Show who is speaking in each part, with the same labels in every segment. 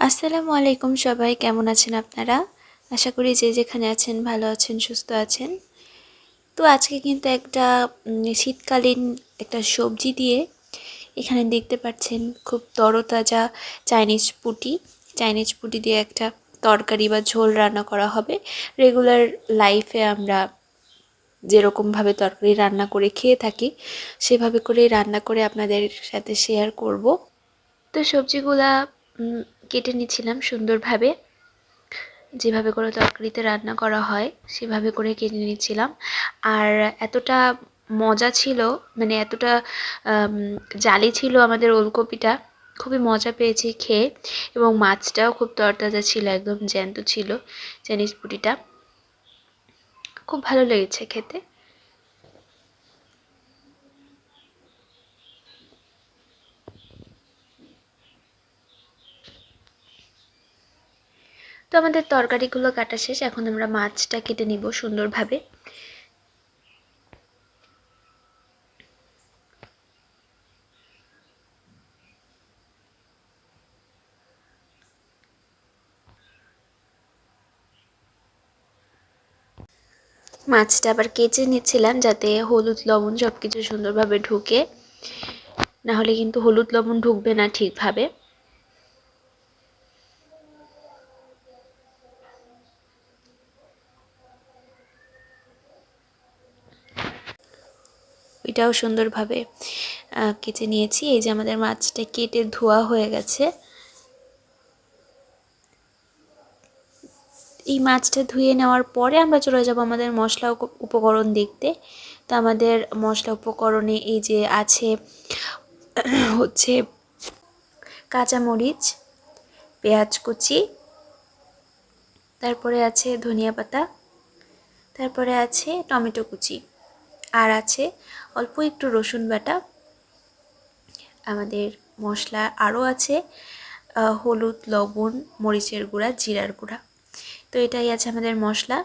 Speaker 1: আসসালামু আলাইকুম সবাই, কেমন আছেন আপনারা? আশা করি যে যেখানে আছেন ভালো আছেন, সুস্থ আছেন। তো আজকে কিন্তু একটা শীতকালীন একটা সবজি দিয়ে এখানে দেখতে পাচ্ছেন খুব তরতাজা চাইনিজ পুটি। চাইনিজ পুটি দিয়ে একটা তরকারি বা ঝোল রান্না করা হবে। রেগুলার লাইফে আমরা যেরকমভাবে তরকারি রান্না করে খেয়ে থাকি, সেভাবে করেই রান্না করে আপনাদের সাথে শেয়ার করব। তো সবজিগুলা কেটে নিচ্ছিলাম সুন্দরভাবে। যেভাবে করে তরকারিতে রান্না করা হয়, সেভাবে করে কেটে নিচ্ছিলাম আর এতটা মজা ছিল মানে এতটা জালি ছিল আমাদের ওলকপিটা, খুবই মজা পেয়েছি খেয়ে। এবং মাছটাও খুব তরতাজা ছিল, একদম জ্যান্ত ছিল, চাইনিজ পুটিটা খুব ভালো লেগেছে খেতে। তো আমাদের তরকারিগুলো কাটা শেষ, এখন আমরা মাছটা কেটে নিব সুন্দরভাবে। মাছটা আবার কেচে নিচ্ছিলাম যাতে হলুদ, লবণ সব কিছু সুন্দরভাবে ঢুকে না হলে কিন্তু হলুদ, লবণ ঢুকবে না ঠিকভাবে। ওইটাও সুন্দরভাবে কেটে নিয়েছি। এই যে আমাদের মাছটা কেটে ধোয়া হয়ে গেছে। এই মাছটা ধুয়ে নেওয়ার পরে আমরা চলে যাব আমাদের মশলা উপ- উপকরণ দেখতে। তো আমাদের মশলা উপকরণে এই যে আছে, হচ্ছে কাঁচামরিচ, পেঁয়াজ কুচি, তারপরে আছে ধনিয়া পাতা, তারপরে আছে টমেটো কুচি, আর আছে অল্প একটু রসুন বাটা। আমাদের মশলা আরও আছে হলুদ, লবণ, মরিচের গুঁড়া, জিরার গুঁড়া। তো এটাই আছে আমাদের মশলা।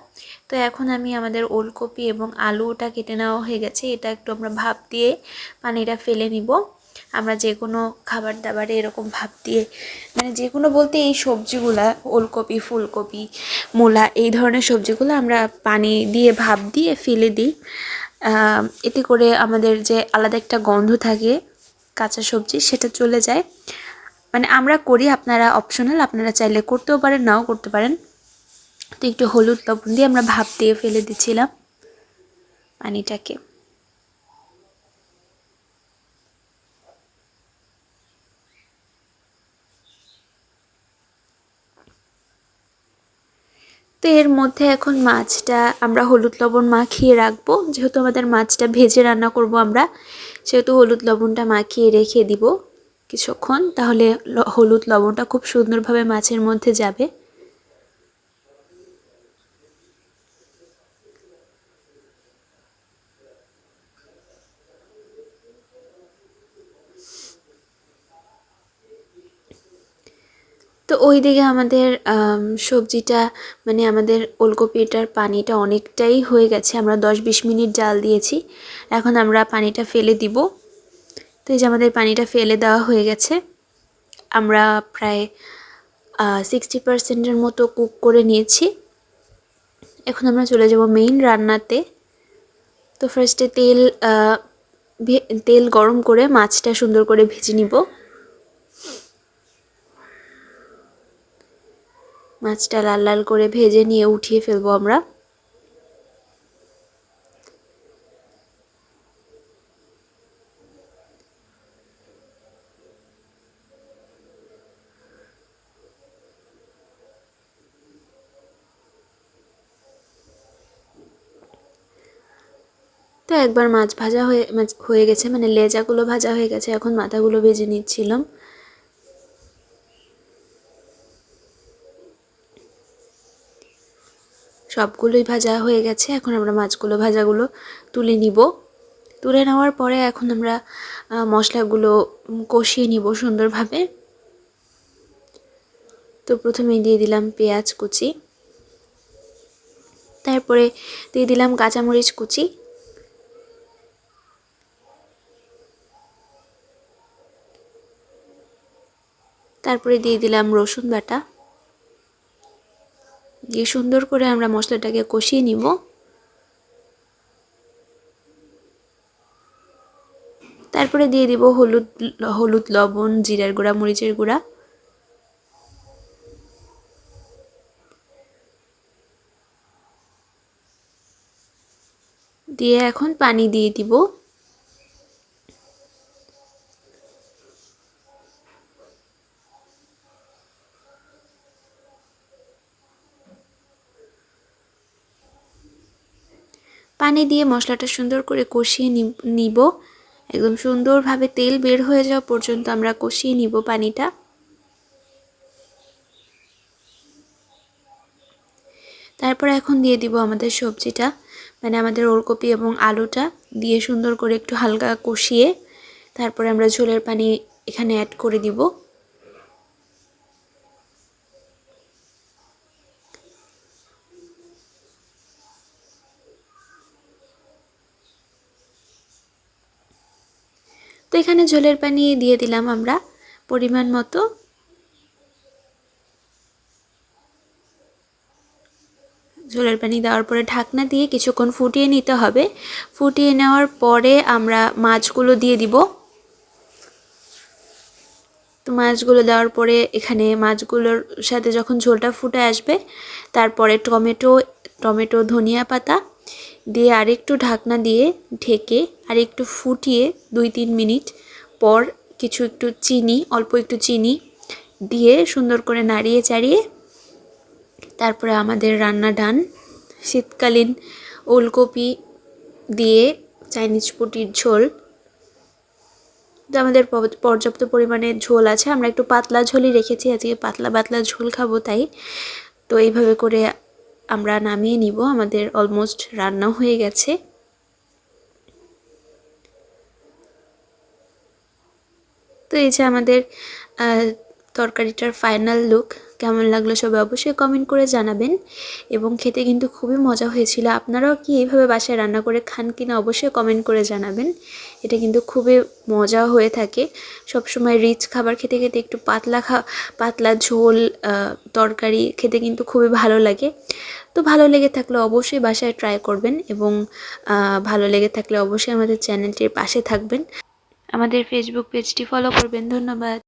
Speaker 1: তো এখন আমি আমাদের ওলকপি এবং আলুটা কেটে নেওয়া হয়ে গেছে। এটা একটু আমরা ভাপ দিয়ে পানিটা ফেলে নিব। আমরা যে কোনো খাবার দাবারে এরকম ভাপ দিয়ে মানে যে কোনো বলতে এই সবজিগুলা, ওলকপি, ফুলকপি, মূলা, এই ধরনের সবজিগুলো আমরা পানি দিয়ে ভাপ দিয়ে ফেলে দিই। এতে করে আমাদের যে আলাদা একটা গন্ধ থাকে কাঁচা সবজি, সেটা চলে যায়। মানে আমরা করি, আপনারা অপশনাল আপনারা চাইলে করতেও পারেন, নাও করতে পারেন। তো একটু হলুদ লবণ দিয়ে আমরা ভাপ দিয়ে ফেলে দিচ্ছিলাম পানিটাকে। তো এর মধ্যে এখন মাছটা আমরা হলুদ লবণ মাখিয়ে রাখব। যেহেতু আমাদের মাছটা ভেজে রান্না করব আমরা, সেহেতু হলুদ লবণটা মাখিয়ে রেখে দিব কিছুক্ষণ। তাহলে হলুদ লবণটা খুব সুন্দরভাবে মাছের মধ্যে যাবে। তো ওই দিকে আমাদের সবজিটা মানে আমাদের ওলকপিটার পানিটা অনেকটাই হয়ে গেছে। আমরা দশ বিশ মিনিট জাল দিয়েছি। এখন আমরা পানিটা ফেলে দিব। তো এই যে আমাদের পানিটা ফেলে দেওয়া হয়ে গেছে। আমরা প্রায় সিক্সটি পার্সেন্টের মতো কুক করে নিয়েছি। এখন আমরা চলে যাব মেইন রান্নাতে। তো ফার্স্টে তেল তেল গরম করে মাছটা সুন্দর করে ভেজে নিব। মাছটা লাল লাল করে ভেজে নিয়ে উঠিয়ে ফেলব আমরা। তো একবার মাছ ভাজা হয়ে মাছ হয়ে গেছে মানে লেজাগুলো ভাজা হয়ে গেছে, এখন মাথাগুলো ভেজে নিচ্ছিলাম। সবগুলোই ভাজা হয়ে গেছে। এখন আমরা মাছগুলো, ভাজাগুলো তুলে নিব। তুলে নেওয়ার পরে এখন আমরা মশলাগুলো কষিয়ে নিব সুন্দরভাবে। তো প্রথমে দিয়ে দিলাম পেঁয়াজ কুচি। তারপরে দিয়ে দিলাম কাঁচামরিচ কুচি। তারপরে দিয়ে দিলাম রসুন বাটা। দিয়ে সুন্দর করে আমরা মশলাটাকে কষিয়ে নিব। তারপরে দিয়ে দিব হলুদ হলুদ লবণ, জিরার গুঁড়া, মরিচের গুঁড়া। দিয়ে এখন পানি দিয়ে দিব। পানি দিয়ে মশলাটা সুন্দর করে কষিয়ে নিব একদম সুন্দরভাবে তেল বের হয়ে যাওয়া পর্যন্ত আমরা কষিয়ে নিব পানিটা। তারপর এখন দিয়ে দিব আমাদের সবজিটা মানে আমাদের ওলকপি এবং আলুটা দিয়ে সুন্দর করে একটু হালকা কষিয়ে তারপরে আমরা ঝোলের পানি এখানে অ্যাড করে দিব। তো এখানে ঝোলের পানি দিয়ে দিলাম আমরা পরিমাণ মতো। ঝোলের পানি দেওয়ার পরে ঢাকনা দিয়ে কিছুক্ষণ ফুটিয়ে নিতে হবে। ফুটিয়ে নেওয়ার পরে আমরা মাছগুলো দিয়ে দিব। তো মাছগুলো দেওয়ার পরে এখানে মাছগুলোর সাথে যখন ঝোলটা ফুটে আসবে, তারপরে টমেটো টমেটো ধনিয়া পাতা দিয়ে আরেকটু ঢাকনা দিয়ে ঢেকে আর একটু ফুটিয়ে দুই তিন মিনিট পর কিছু একটু চিনি, অল্প একটু চিনি দিয়ে সুন্দর করে নাড়িয়ে চাড়িয়ে তারপরে আমাদের রান্না ডান। শীতকালীন ওলকপি দিয়ে চাইনিজ পুটির ঝোল। আমাদের পর্যাপ্ত পরিমাণে ঝোল আছে। আমরা একটু পাতলা ঝোলই রেখেছি। আজকে পাতলা পাতলা ঝোল খাব তাই। তো এইভাবে করে আমরা নামিয়ে নিব, আমাদের অলমোস্ট রান্না হয়ে গেছে। তো এই যে আমাদের তরকারিটার ফাইনাল লুক কেমন লাগল সবাই অবশ্যই কমেন্ট করে জানাবেন। এবং খেতে কিন্তু খুবই মজা হয়েছিল। আপনারাও কি এইভাবে বাসায় রান্না করে খান কিনা অবশ্যই কমেন্ট করে জানাবেন। এটা কিন্তু খুবই মজা হয়ে থাকে। সবসময় রিচ খাবার খেতে খেতে একটু পাতলা খা, পাতলা ঝোল তরকারি খেতে কিন্তু খুবই ভালো লাগে। তো ভালো লেগে থাকলে অবশ্যই বাসায় ট্রাই করবেন এবং ভালো লেগে থাকলে অবশ্যই আমাদের চ্যানেলটির পাশে থাকবেন। আমাদের ফেসবুক পেজটি ফলো করবেন। ধন্যবাদ।